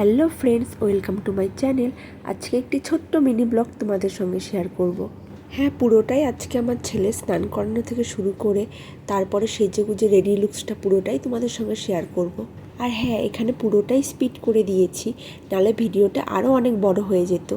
Hello friends, welcome to my channel আজকে একটি ছোট্ট মিনি ব্লগ তোমাদের সঙ্গে শেয়ার করব। হ্যাঁ পুরোটাই আজকে আমার ছেলে স্নান করানো থেকে শুরু করে তারপরে সেজে গুজে রেডি লুকসটা পুরোটাই তোমাদের সঙ্গে শেয়ার করব। আর হ্যাঁ এখানে পুরোটাই স্পিড করে দিয়েছি, নালে ভিডিওটা আরও অনেক বড় হয়ে যেত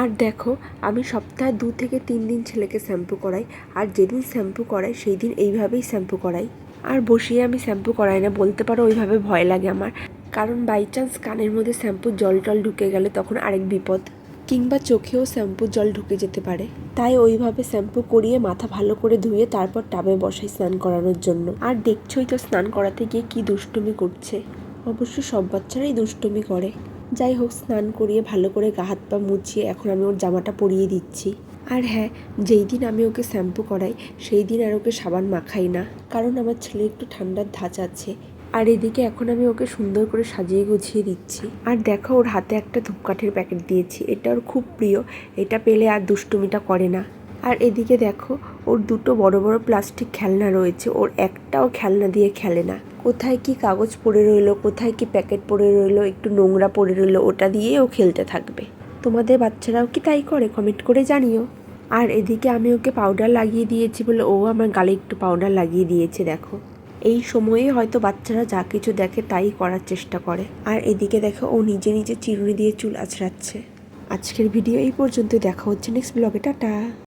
আর দেখো, আমি সপ্তাহে দু থেকে তিন দিন ছেলেকে শ্যাম্পু করাই, আর যেদিন শ্যাম্পু করাই সেই দিন এইভাবেই শ্যাম্পু করাই আর বসিয়ে আমি শ্যাম্পু করাই না, বলতে পারো ওইভাবে ভয় লাগে আমার কারণ বাই চান্স কানের মধ্যে শ্যাম্পুর জল টল ঢুকে গেলে তখন আরেক বিপদ। কিংবা চোখেও শ্যাম্পুর জল ঢুকে যেতে পারে। তাই ওইভাবে শ্যাম্পু করিয়ে মাথা ভালো করে ধুয়ে তারপর টাবে বসাই স্নান করানোর জন্য। আর দেখছোই তো স্নান করাতে গিয়ে কি দুষ্টুমি করছে। অবশ্য সব বাচ্চারাই দুষ্টুমি করে। যাই হোক, স্নান করিয়ে ভালো করে গা হাত পা মুছিয়ে এখন আমি ওর জামাটা পরিয়ে দিচ্ছি। আর হ্যাঁ যেই দিন আমি ওকে শ্যাম্পু করাই, সেই দিন আর ওকে সাবান মাখাই না। কারণ আমার ছেলে একটু ঠান্ডার ধাঁচ আছে। আর এদিকে এখন আমি ওকে সুন্দর করে সাজিয়ে গুছিয়ে দিচ্ছি। আর দেখো, ওর হাতে একটা ধূপকাঠির প্যাকেট দিয়েছি। এটা ওর খুব প্রিয়। এটা পেলে আর দুষ্টুমিটা করে না। আর এদিকে দেখো, ওর দুটো বড় বড় প্লাস্টিক খেলনা রয়েছে। ওর একটাও খেলনা দিয়ে খেলে না। কোথায় কি কাগজ পড়ে রইল, কোথায় কি প্যাকেট পড়ে রইল, একটু নোংরা পড়ে রইল, ওটা দিয়ে ও খেলতে থাকবে। তোমাদের বাচ্চারাও কি তাই করে? কমেন্ট করে জানিও। আর এদিকে আমি ওকে পাউডার লাগিয়ে দিয়েছি বলে ও আমার গালে একটু পাউডার লাগিয়ে দিয়েছে, দেখো। এই সময়ে হয়তো বাচ্চারা যা কিছু দেখে তাই করার চেষ্টা করে। আর এদিকে দেখো, ও নিজে নিজে চিরুনি দিয়ে চুল আছড়াচ্ছে। আজকের ভিডিও এই পর্যন্ত দেখা হচ্ছে নেক্সট ব্লগে টাটা।